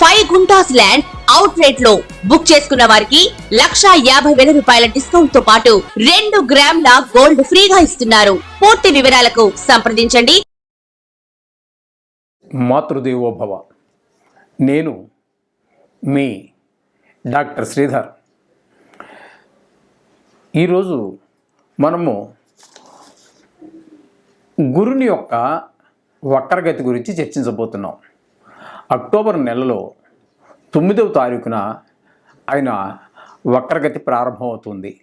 Five guntas land out రేట్లో book చేసుకున్న వారికి లక్షా యాభై వేల రూపాయల డిస్కౌంట్తో పాటు రెండు గ్రాముల గోల్డ్ ఫ్రీగా ఇస్తున్నారు. పూర్తి వివరాలకు సంప్రదించండి. మాతృదేవోభవ. నేను మీ డాక్టర్ శ్రీధర్. ఈరోజు మనము గురుని యొక్క వక్రగతి గురించి చర్చించబోతున్నాం. అక్టోబర్ నెలలో తొమ్మిదవ తారీఖున ఆయన వక్రగతి ప్రారంభమవుతుంది.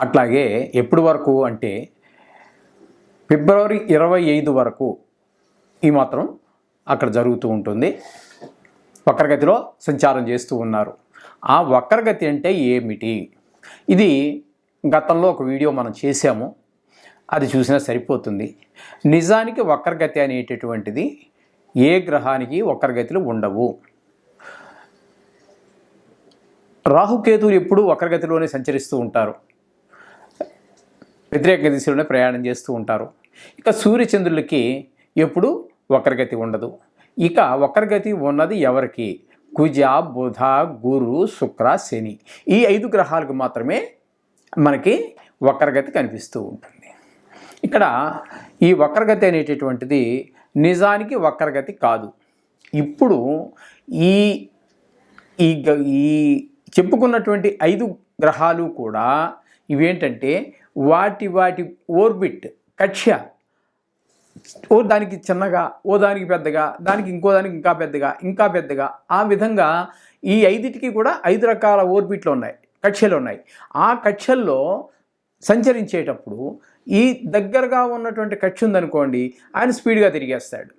అట్లాగే ఎప్పటి వరకు అంటే ఫిబ్రవరి ఇరవై ఐదు వరకు ఈ మాత్రం అక్కడ జరుగుతూ ఉంటుంది. వక్రగతిలో సంచారం చేస్తూ ఉన్నారు. ఆ వక్రగతి అంటే ఏమిటి? ఇది గతంలో ఒక వీడియో మనం చేసాము అది చూసినా సరిపోతుంది. నిజానికి వక్రగతి అనేటటువంటిది ఏ గ్రహానికి వక్రగతులు ఉండవు. రాహుకేతువులు ఎప్పుడూ వక్రగతిలోనే సంచరిస్తూ ఉంటారు. వ్యతిరేక దిశలోనే ప్రయాణం చేస్తూ ఉంటారు. ఇక సూర్యచంద్రులకి ఎప్పుడు వక్రగతి ఉండదు. ఇక వక్రగతి ఉన్నది ఎవరికి? కుజ బుధ గురు శుక్ర శని. ఈ ఐదు గ్రహాలకు మాత్రమే మనకి వక్రగతి కనిపిస్తూ ఉంటుంది. ఇక్కడ ఈ వక్రగతి అనేటటువంటిది నిజానికి వక్రగతి కాదు. ఇప్పుడు ఈ ఈ గ- ఈ చెప్పుకున్నటువంటి ఐదు గ్రహాలు కూడా ఇవేంటంటే వాటి వాటి ఓర్బిట్ కక్ష్య. ఓ దానికి చిన్నగా ఓ దానికి పెద్దగా దానికి ఇంకో దానికి ఇంకా పెద్దగా ఇంకా పెద్దగా. ఆ విధంగా ఈ ఐదిటికి కూడా ఐదు రకాల ఓర్బిట్లు ఉన్నాయి కక్షలు ఉన్నాయి. ఆ కక్షల్లో సంచరించేటప్పుడు ఈ దగ్గరగా ఉన్నటువంటి కక్ష ఉందనుకోండి ఆయన స్పీడ్గా తిరిగేస్తాడు.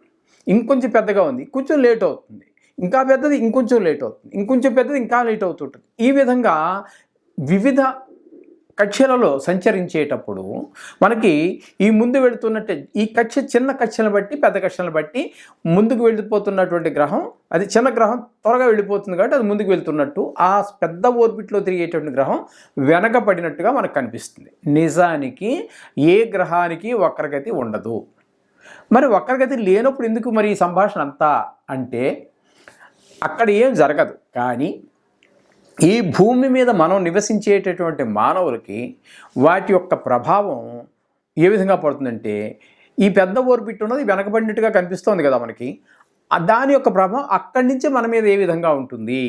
ఇంకొంచెం పెద్దగా ఉంది కొంచెం లేట్ అవుతుంది. ఇంకా పెద్దది ఇంకొంచెం లేట్ అవుతుంది. ఇంకొంచెం పెద్దది ఇంకా లేట్ అవుతుంటుంది. ఈ విధంగా వివిధ కక్షలలో సంచరించేటప్పుడు మనకి ఈ ముందు వెళుతున్నట్టే ఈ కక్ష చిన్న కక్షలను బట్టి పెద్ద కక్షలను బట్టి ముందుకు వెళ్ళిపోతున్నటువంటి గ్రహం అది చిన్న గ్రహం త్వరగా వెళ్ళిపోతుంది కాబట్టి అది ముందుకు వెళ్తున్నట్టు ఆ పెద్ద ఓర్బిట్లో తిరిగేటువంటి గ్రహం వెనకబడినట్టుగా మనకు కనిపిస్తుంది. నిజానికి ఏ గ్రహానికి వక్రగతి ఉండదు. మరి వక్రగతి లేనప్పుడు ఎందుకు మరి ఈ సంభాషణ అంతా? అంటే అక్కడ ఏం జరగదు. కానీ ఈ భూమి మీద మనం నివసించేటటువంటి మానవులకి వాటి యొక్క ప్రభావం ఏ విధంగా పడుతుందంటే ఈ పెద్ద ఓర్బిట్ ఉన్నది వెనకబడినట్టుగా కనిపిస్తోంది కదా మనకి. దాని యొక్క ప్రభావం అక్కడి నుంచి మన మీద ఏ విధంగా ఉంటుంది?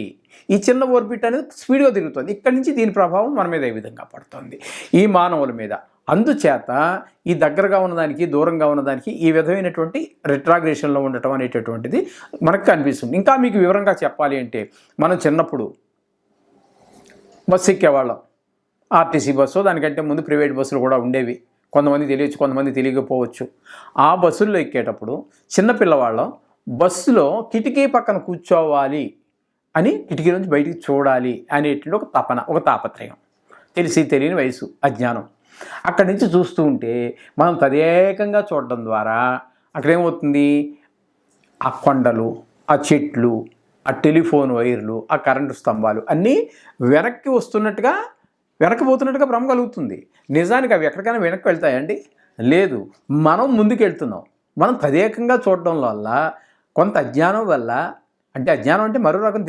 ఈ చిన్న ఓర్బిట్ అనేది స్పీడ్గా తిరుగుతుంది. ఇక్కడి నుంచి దీని ప్రభావం మన మీద ఏ విధంగా పడుతుంది? ఈ మానవుల మీద. అందుచేత ఈ దగ్గరగా ఉన్నదానికి దూరంగా ఉన్నదానికి ఈ విధమైనటువంటి రిట్రాగ్రేషన్లో ఉండటం అనేటటువంటిది మనకు కనిపిస్తుంది. ఇంకా మీకు వివరంగా చెప్పాలి అంటే మనం చిన్నప్పుడు బస్సు ఎక్కేవాళ్ళం. ఆర్టీసీ బస్సు దానికంటే ముందు ప్రైవేట్ బస్సులు కూడా ఉండేవి. కొంతమంది తెలియచ్చు కొంతమంది తెలియకపోవచ్చు. ఆ బస్సుల్లో ఎక్కేటప్పుడు చిన్నపిల్లవాళ్ళం బస్సులో కిటికీ పక్కన కూర్చోవాలి అని కిటికీ నుంచి బయటికి చూడాలి అనేటువంటి ఒక తపన ఒక తాపత్రయం. తెలిసి తెలియని వయసు అజ్ఞానం. అక్కడి నుంచి చూస్తూ ఉంటే మనం తదేకంగా చూడడం ద్వారా అక్కడ ఏమవుతుంది ఆ కొండలు ఆ చెట్లు ఆ టెలిఫోన్ వైర్లు ఆ కరెంటు స్తంభాలు అన్నీ వెనక్కి వస్తున్నట్టుగా వెనక్కి పోతున్నట్టుగా భ్రమ కలుగుతుంది. నిజానికి అవి ఎక్కడికైనా వెనక్కి వెళ్తాయండి? లేదు. మనం ముందుకెళ్తున్నాం. మనం తదేకంగా చూడడం వల్ల కొంత అజ్ఞానం వల్ల అంటే అజ్ఞానం అంటే మరో రకం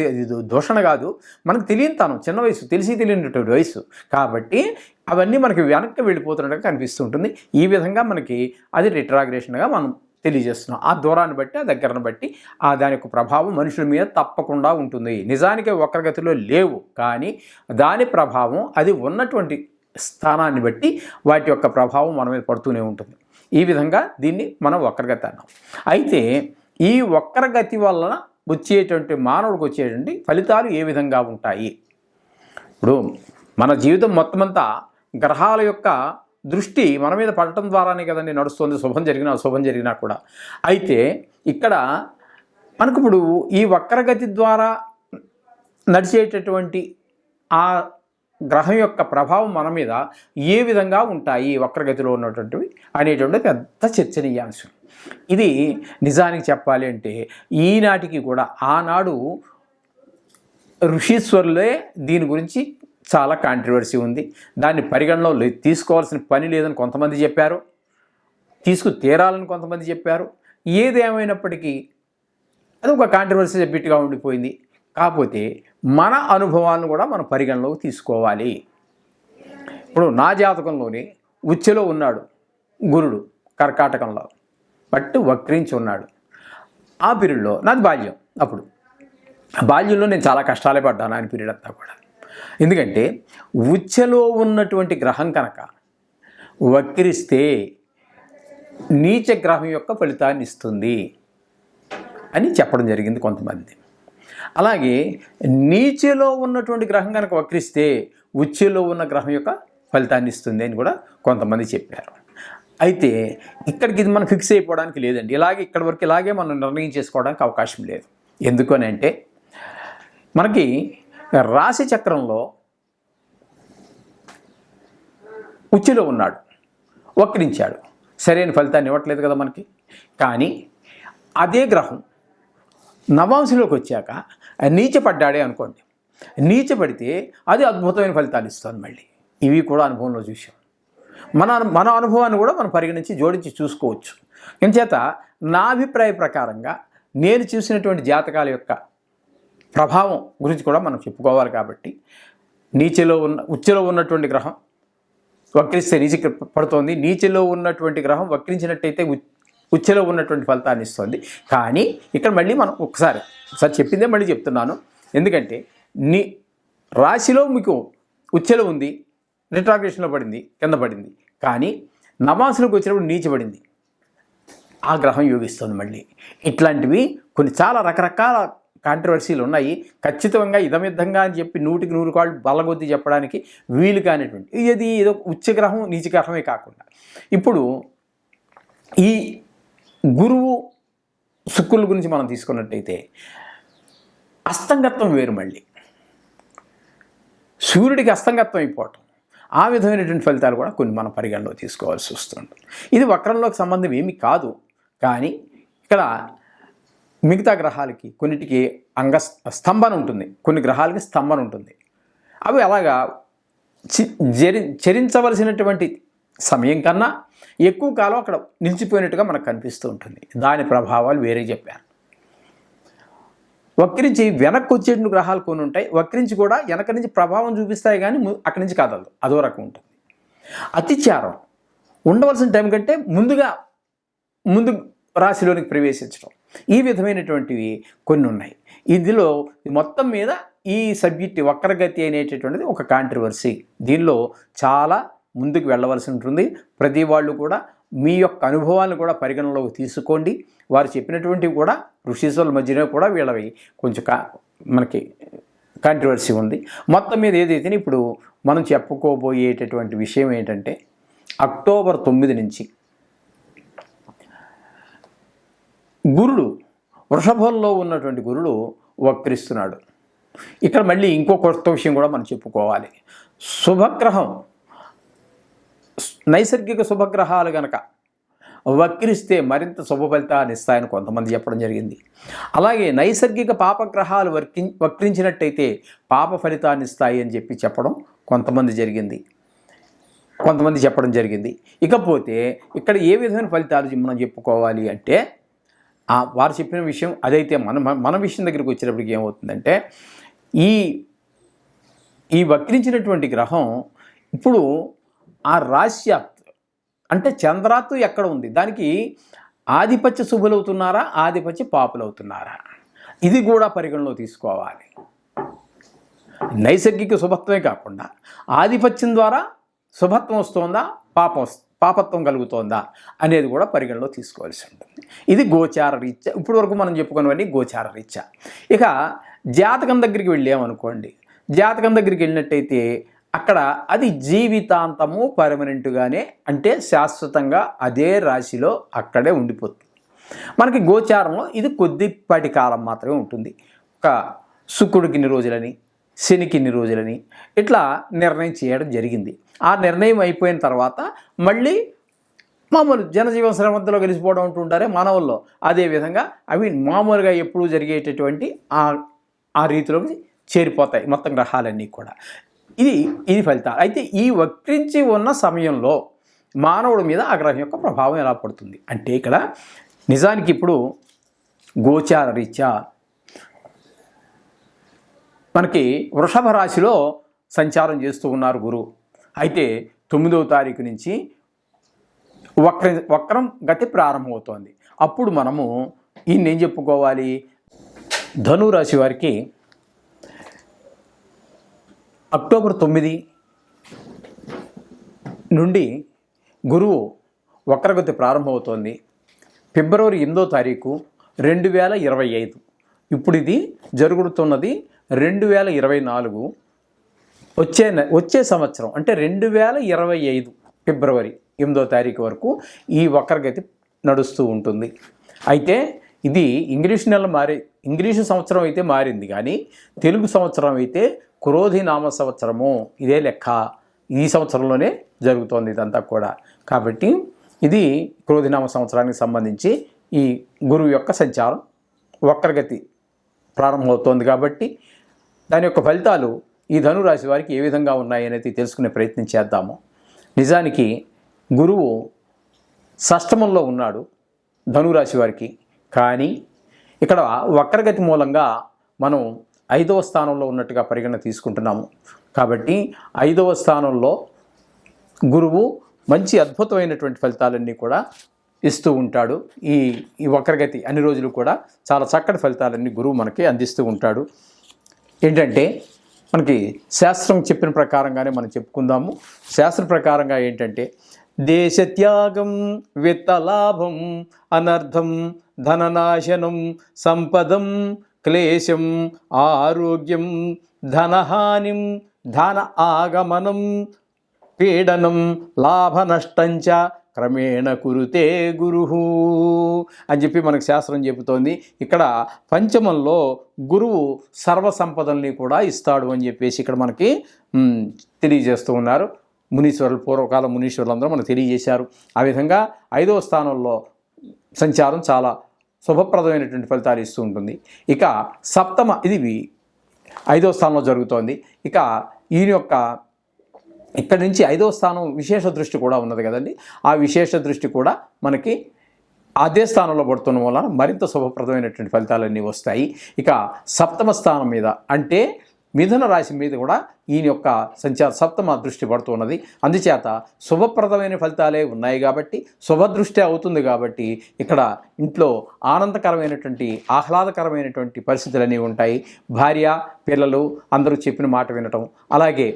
దూషణ కాదు. మనకు తెలియని తనం చిన్న వయసు తెలిసి తెలియనటువంటి వయసు. కాబట్టి అవన్నీ మనకి వెనక్కి వెళ్ళిపోతున్నట్టుగా కనిపిస్తుంటుంది ఈ విధంగా మనకి అది రిట్రాగ్రేషన్గా మనం తెలియజేస్తున్నాం. ఆ దూరాన్ని బట్టి ఆ దగ్గరను బట్టి ఆ దాని యొక్క ప్రభావం మనుషుల మీద తప్పకుండా ఉంటుంది. నిజానికి వక్రగతిలో లేవు కానీ దాని ప్రభావం అది ఉన్నటువంటి స్థానాన్ని బట్టి వాటి యొక్క ప్రభావం మన మీద పడుతూనే ఉంటుంది. ఈ విధంగా దీన్ని మనం వక్రగతి అన్నాం. అయితే ఈ వక్రగతి వలన వచ్చేటువంటి మానవుడికి వచ్చేటువంటి ఫలితాలు ఏ విధంగా ఉంటాయి? ఇప్పుడు మన జీవితం మొత్తం అంతా గ్రహాల యొక్క దృష్టి మన మీద పడటం ద్వారానే కదండి నడుస్తుంది. శుభం జరిగినా అశుభం జరిగినా కూడా. అయితే ఇక్కడ మనకు ఇప్పుడు ఈ వక్రగతి ద్వారా నడిచేటటువంటి ఆ గ్రహం యొక్క ప్రభావం మన మీద ఏ విధంగా ఉంటాయి? వక్రగతిలో ఉన్నటువంటివి అనేటువంటి పెద్ద చర్చనీయాంశం. ఇది నిజానికి చెప్పాలి అంటే ఈనాటికి కూడా ఆనాడు ఋషీశ్వరులే దీని గురించి చాలా కాంట్రవర్సీ ఉంది. దాన్ని పరిగణలో తీసుకోవాల్సిన పని లేదని కొంతమంది చెప్పారు. తీసుకు తీరాలని కొంతమంది చెప్పారు. ఏదేమైనప్పటికీ అది ఒక కాంట్రవర్సీ సబ్జెక్ట్గా ఉండిపోయింది. కాకపోతే మన అనుభవాలను కూడా మనం పరిగణలోకి తీసుకోవాలి. ఇప్పుడు నా జాతకంలోని ఉచ్చెలో ఉన్నాడు గురుడు కర్కాటకంలో. పట్టు వక్రించి ఉన్నాడు. ఆ పీరియడ్లో నాది బాల్యం అప్పుడు. బాల్యంలో నేను చాలా కష్టాలే పడ్డాను ఆయన పీరియడ్ అంతా కూడా. ఎందుకంటే ఉచ్చెలో ఉన్నటువంటి గ్రహం కనుక వక్రిస్తే నీచ గ్రహం యొక్క ఫలితాన్ని ఇస్తుంది అని చెప్పడం జరిగింది కొంతమంది. అలాగే నీచలో ఉన్నటువంటి గ్రహం కనుక వక్రిస్తే ఉచ్చలో ఉన్న గ్రహం యొక్క ఫలితాన్ని ఇస్తుంది అని కూడా కొంతమంది చెప్పారు. అయితే ఇక్కడికి ఇది మనం ఫిక్స్ అయిపోవడానికి లేదండి. ఇలాగే ఇక్కడి వరకు ఇలాగే మనం నిర్ణయం చేసుకోవడానికి అవకాశం లేదు. ఎందుకని అంటే మనకి రాశి చక్రంలో ఉచ్చులో ఉన్నాడు. వక్రించాడు. సరైన ఫలితాన్ని ఇవ్వట్లేదు కదా మనకి. కానీ అదే గ్రహం నవాంశంలోకి వచ్చాక నీచపడ్డాడే అనుకోండి. నీచపడితే అది అద్భుతమైన ఫలితాలు ఇస్తుంది మళ్ళీ. ఇవి కూడా అనుభవంలో చూసాం మన మన అనుభవాన్ని కూడా మనం పరిగణించి జోడించి చూసుకోవచ్చు. ఇంచేత నా అభిప్రాయ ప్రకారంగా నేను చూసినటువంటి జాతకాల యొక్క ప్రభావం గురించి కూడా మనం చెప్పుకోవాలి కాబట్టి నీచలో ఉన్న ఉచ్చలో ఉన్నటువంటి గ్రహం వక్రిస్తే నీచి పడుతోంది. నీచలో ఉన్నటువంటి గ్రహం వక్రించినట్టయితే ఉచ్చలో ఉన్నటువంటి ఫలితాన్ని ఇస్తుంది. కానీ ఇక్కడ మళ్ళీ మనం ఒకసారి ఒకసారి చెప్పిందే మళ్ళీ చెప్తున్నాను. ఎందుకంటే నీ రాశిలో మీకు ఉచ్చలో ఉంది రిట్రాగ్రేషన్లో పడింది కింద పడింది. కానీ నవాసులకు వచ్చినప్పుడు నీచబడింది ఆ గ్రహం యోగిస్తుంది మళ్ళీ. ఇట్లాంటివి కొన్ని చాలా రకరకాల కాంట్రవర్సీలు ఉన్నాయి. ఖచ్చితంగా ఇదమిద్దంగా అని చెప్పి నూటికి నూరు కాళ్ళు బలగొద్ది చెప్పడానికి వీలు కానిటువంటి ఇది ఏదో ఉచ్చగ్రహం నీచగ్రహమే కాకుండా. ఇప్పుడు ఈ గురువు శుక్రుల గురించి మనం తీసుకున్నట్టయితే అస్తంగత్వం వేరు మళ్ళీ. సూర్యుడికి అస్తంగత్వం అయిపోవటం. ఆ విధమైనటువంటి ఫలితాలు కూడా కొన్ని మనం పరిగణలో తీసుకోవాల్సి వస్తుంది ఇది వక్రంలోకి సంబంధం ఏమీ కాదు. కానీ ఇక్కడ మిగతా గ్రహాలకి కొన్నిటికి అంగ స్తంభన ఉంటుంది. కొన్ని గ్రహాలకి స్తంభన ఉంటుంది. అవి అలాగా చి- జరి చరించవలసినటువంటి సమయం కన్నా ఎక్కువ కాలం అక్కడ నిలిచిపోయినట్టుగా మనకు కనిపిస్తూ ఉంటుంది. దాని ప్రభావాలు వేరే చెప్పారు. వక్రించి వెనక్కి వచ్చేటువంటి గ్రహాలు కొన్ని ఉంటాయి. వక్రించి కూడా వెనక నుంచి ప్రభావం చూపిస్తాయి కానీ అక్కడి నుంచి కదలదు అదో రకం ఉంటుంది. అతిచారం ఉండవలసిన టైం కంటే ముందుగా ముందు రాశిలోనికి ప్రవేశించడం ఈ విధమైనటువంటివి కొన్ని ఉన్నాయి. ఇందులో మొత్తం మీద ఈ సబ్జెక్ట్ వక్రగతి అనేటటువంటిది ఒక కాంట్రవర్సీ దీనిలో చాలా ముందుకు వెళ్ళవలసి ఉంటుంది. ప్రతి వాళ్ళు కూడా మీ యొక్క అనుభవాలను కూడా పరిగణలోకి తీసుకోండి. వారు చెప్పినటువంటివి కూడా ఋషీశ్వరుల మధ్యనే కూడా వీళ్ళవి కొంచెం కా మనకి కాంట్రవర్సీ ఉంది. మొత్తం మీద ఏదైతే ఇప్పుడు మనం చెప్పుకోబోయేటటువంటి విషయం ఏంటంటే అక్టోబర్ తొమ్మిది నుంచి గురుడు వృషభంలో ఉన్నటువంటి గురుడు వక్రిస్తున్నాడు ఇక్కడ మళ్ళీ ఇంకో కొత్త విషయం కూడా మనం చెప్పుకోవాలి. శుభగ్రహం నైసర్గిక శుభగ్రహాలు గనక వక్రిస్తే మరింత శుభ ఫలితాన్ని ఇస్తాయని కొంతమంది చెప్పడం జరిగింది. అలాగే నైసర్గిక పాపగ్రహాలు వర్కి వక్రించినట్టయితే పాప ఫలితాన్ని ఇస్తాయి అని చెప్పి చెప్పడం కొంతమంది జరిగింది. కొంతమంది చెప్పడం జరిగింది. ఇకపోతే ఇక్కడ ఏ విధమైన ఫలితాలు మనం చెప్పుకోవాలి అంటే వారు చెప్పిన విషయం అదైతే మన మన విషయం దగ్గరికి వచ్చేటప్పటికి ఏమవుతుందంటే ఈ ఈ వక్రించినటువంటి గ్రహం ఇప్పుడు ఆ రాశ్యాత్ అంటే చంద్రాత్తు ఎక్కడ ఉంది? దానికి ఆధిపత్య శుభులవుతున్నారా? ఆధిపత్య పాపులవుతున్నారా? ఇది కూడా పరిగణలో తీసుకోవాలి. నైసర్గిక శుభత్వమే కాకుండా ఆధిపత్యం ద్వారా శుభత్వం వస్తుందా? పాపం వస్తుంది. పాపత్వం కలుగుతోందా అనేది కూడా పరిగణలో తీసుకోవాల్సి ఉంటుంది. ఇది గోచార రీత్యా. ఇప్పటి వరకు మనం చెప్పుకున్నవన్నీ గోచార రీత్యా. ఇక జాతకం దగ్గరికి వెళ్ళామనుకోండి. జాతకం దగ్గరికి వెళ్ళినట్టయితే అక్కడ అది జీవితాంతము పర్మనెంట్గానే అంటే శాశ్వతంగా అదే రాశిలో అక్కడే ఉండిపోతుంది. మనకి గోచారంలో ఇది కొద్దిపాటి కాలం మాత్రమే ఉంటుంది. ఒక శుక్రుడికి ఇన్ని రోజులని శనికి ఇన్ని రోజులని ఇట్లా నిర్ణయం చేయడం జరిగింది. ఆ నిర్ణయం అయిపోయిన తర్వాత మళ్ళీ మామూలు జనజీవన శ్రమంతలో కలిసిపోవడం ఉంటుంటారే మానవుల్లో. అదేవిధంగా అవి మామూలుగా ఎప్పుడూ జరిగేటటువంటి ఆ ఆ రీతిలోకి చేరిపోతాయి మొత్తం గ్రహాలన్నీ కూడా. ఇది ఇది ఫలితాలు. అయితే ఈ వక్రించి ఉన్న సమయంలో మానవుడి మీద ఆ గ్రహం యొక్క ప్రభావం ఎలా పడుతుంది? అంటే ఇక్కడ నిజానికి ఇప్పుడు గోచార రీత్యా మనకి వృషభ రాశిలో సంచారం చేస్తూ ఉన్నారు గురువు అయితే తొమ్మిదవ తారీఖు నుంచి వక్ర వక్రం గతి ప్రారంభమవుతోంది. అప్పుడు మనము ఈయన ఏం చెప్పుకోవాలి? ధనురాశి వారికి అక్టోబర్ తొమ్మిది నుండి గురువు వక్రగతి ప్రారంభమవుతోంది. ఫిబ్రవరి ఎనిమిదో తారీఖు రెండు వేల ఇరవై ఐదు. ఇప్పుడు ఇది జరుగుతున్నది రెండు వేల ఇరవై నాలుగు వచ్చే నె- వచ్చే సంవత్సరం అంటే రెండు వేల ఇరవై ఐదు ఫిబ్రవరి ఎనిమిదో తారీఖు వరకు ఈ వక్రగతి నడుస్తూ ఉంటుంది. అయితే ఇది ఇంగ్లీష్ నెల మారి ఇంగ్లీషు సంవత్సరం అయితే మారింది కానీ తెలుగు సంవత్సరం అయితే క్రోధి నామ సంవత్సరము. ఇదే లెక్క ఈ సంవత్సరంలోనే జరుగుతోంది ఇదంతా కూడా. కాబట్టి ఇది క్రోధినామ సంవత్సరానికి సంబంధించి ఈ గురువు యొక్క సంచారం వక్రగతి ప్రారంభమవుతోంది కాబట్టి దాని యొక్క ఫలితాలు ఈ ధనురాశి వారికి ఏ విధంగా ఉన్నాయి అనేది తెలుసుకునే ప్రయత్నం చేద్దాము. నిజానికి గురువు షష్టమంలో ఉన్నాడు ధనురాశి వారికి. కానీ ఇక్కడ వక్రగతి మూలంగా మనం ఐదవ స్థానంలో ఉన్నట్టుగా పరిగణన తీసుకుంటున్నాము. కాబట్టి ఐదవ స్థానంలో గురువు మంచి అద్భుతమైనటువంటి ఫలితాలన్నీ కూడా ఇస్తూ ఉంటాడు. ఈ ఈ వక్రగతి అన్ని రోజులు కూడా చాలా చక్కటి ఫలితాలన్నీ గురువు మనకి అందిస్తూ ఉంటాడు. ఏంటంటే మనకి శాస్త్రం చెప్పిన ప్రకారంగానే మనం చెప్పుకుందాము. శాస్త్ర ప్రకారంగా ఏంటంటే దేశత్యాగం విత్తలాభం అనర్థం ధననాశనం సంపదం క్లేశం ఆరోగ్యం ధనహానిం ధన ఆగమనం పీడనం లాభనష్టంచ క్రమేణ కురుతే గురువు అని చెప్పి మనకు శాస్త్రం చెబుతోంది. ఇక్కడ పంచమంలో గురువు సర్వసంపదల్ని కూడా ఇస్తాడు అని చెప్పేసి ఇక్కడ మనకి తెలియజేస్తూ ఉన్నారు. మునీశ్వరులు పూర్వకాల మునీశ్వరులందరూ మనకు తెలియజేశారు. ఆ విధంగా ఐదవ స్థానంలో సంచారం చాలా శుభప్రదమైనటువంటి ఫలితాలు ఇస్తూ ఉంటుంది. ఇక సప్తమ ఇది ఐదవ స్థానంలో జరుగుతోంది. ఇక ఈయన యొక్క ఇక్కడ నుంచి ఐదవ స్థానం విశేష దృష్టి కూడా ఉన్నది కదండి. ఆ విశేష దృష్టి కూడా మనకి అదే స్థానంలో పడుతున్న వలన మరింత శుభప్రదమైనటువంటి ఫలితాలన్నీ వస్తాయి. ఇక సప్తమ స్థానం మీద అంటే మిథున రాశి మీద కూడా ఈయన యొక్క సంచార సప్తమ దృష్టి పడుతున్నది అందుచేత శుభప్రదమైన ఫలితాలే ఉన్నాయి కాబట్టి శుభదృష్టి అవుతుంది కాబట్టి ఇక్కడ ఇంట్లో ఆనందకరమైనటువంటి ఆహ్లాదకరమైనటువంటి పరిస్థితులు అనేవి ఉంటాయి. భార్య పిల్లలు అందరూ చెప్పిన మాట వినటం అలాగే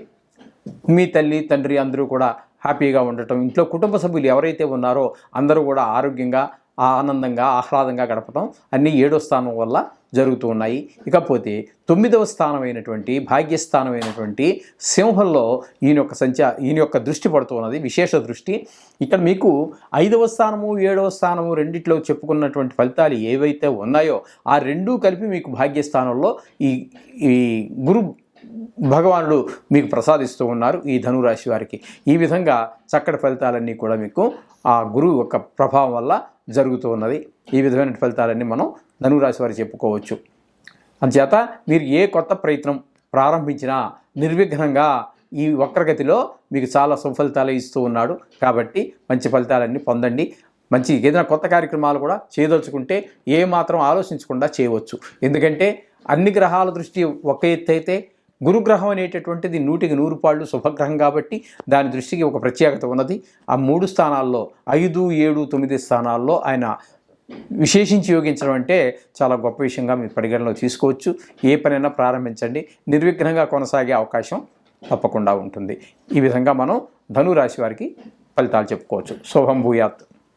మీ తల్లి తండ్రి అందరూ కూడా హ్యాపీగా ఉండటం ఇంట్లో కుటుంబ సభ్యులు ఎవరైతే ఉన్నారో అందరూ కూడా ఆరోగ్యంగా ఆనందంగా ఆహ్లాదంగా గడపడం అన్నీ ఏడో స్థానం వల్ల జరుగుతూ ఉన్నాయి. ఇకపోతే తొమ్మిదవ స్థానం అయినటువంటి భాగ్యస్థానం అయినటువంటి సింహంలో ఈయన యొక్క సంచా ఈయన యొక్క దృష్టి పడుతున్నది విశేష దృష్టి. ఇక్కడ మీకు ఐదవ స్థానము ఏడవ స్థానము రెండిట్లో చెప్పుకున్నటువంటి ఫలితాలు ఏవైతే ఉన్నాయో ఆ రెండూ కలిపి మీకు భాగ్యస్థానంలో ఈ ఈ గురు భగవానుడు మీకు ప్రసాదిస్తూ ఉన్నారు ఈ ధనురాశి వారికి. ఈ విధంగా చక్కటి ఫలితాలన్నీ కూడా మీకు ఆ గురువు యొక్క ప్రభావం వల్ల జరుగుతూ ఉన్నది. ఈ విధమైన ఫలితాలన్నీ మనం ధనురాశి వారికి చెప్పుకోవచ్చు. అందుచేత మీరు ఏ కొత్త ప్రయత్నం ప్రారంభించినా నిర్విఘ్నంగా ఈ వక్రగతిలో మీకు చాలా సుఫలితాలు ఇస్తూ ఉన్నాడు. కాబట్టి మంచి ఫలితాలన్నీ పొందండి. మంచి ఏదైనా కొత్త కార్యక్రమాలు కూడా చేయదలుచుకుంటే ఏ మాత్రం ఆలోచించకుండా చేయవచ్చు. ఎందుకంటే అన్ని గ్రహాల దృష్టి ఒక ఎత్తు అయితే గురుగ్రహం అనేటటువంటిది నూటికి నూరు పాళ్ళు శుభగ్రహం కాబట్టి దాని దృష్టికి ఒక ప్రత్యేకత ఉన్నది. ఆ మూడు స్థానాల్లో ఐదు ఏడు తొమ్మిది స్థానాల్లో ఆయన విశేషించి యోగించడం అంటే చాలా గొప్ప విషయంగా మీరు పరిగణలో తీసుకోవచ్చు. ఏ పనైనా ప్రారంభించండి. నిర్విఘ్నంగా కొనసాగే అవకాశం తప్పకుండా ఉంటుంది. ఈ విధంగా మనం ధనురాశి వారికి ఫలితాలు చెప్పుకోవచ్చు. శుభం భూయాత్.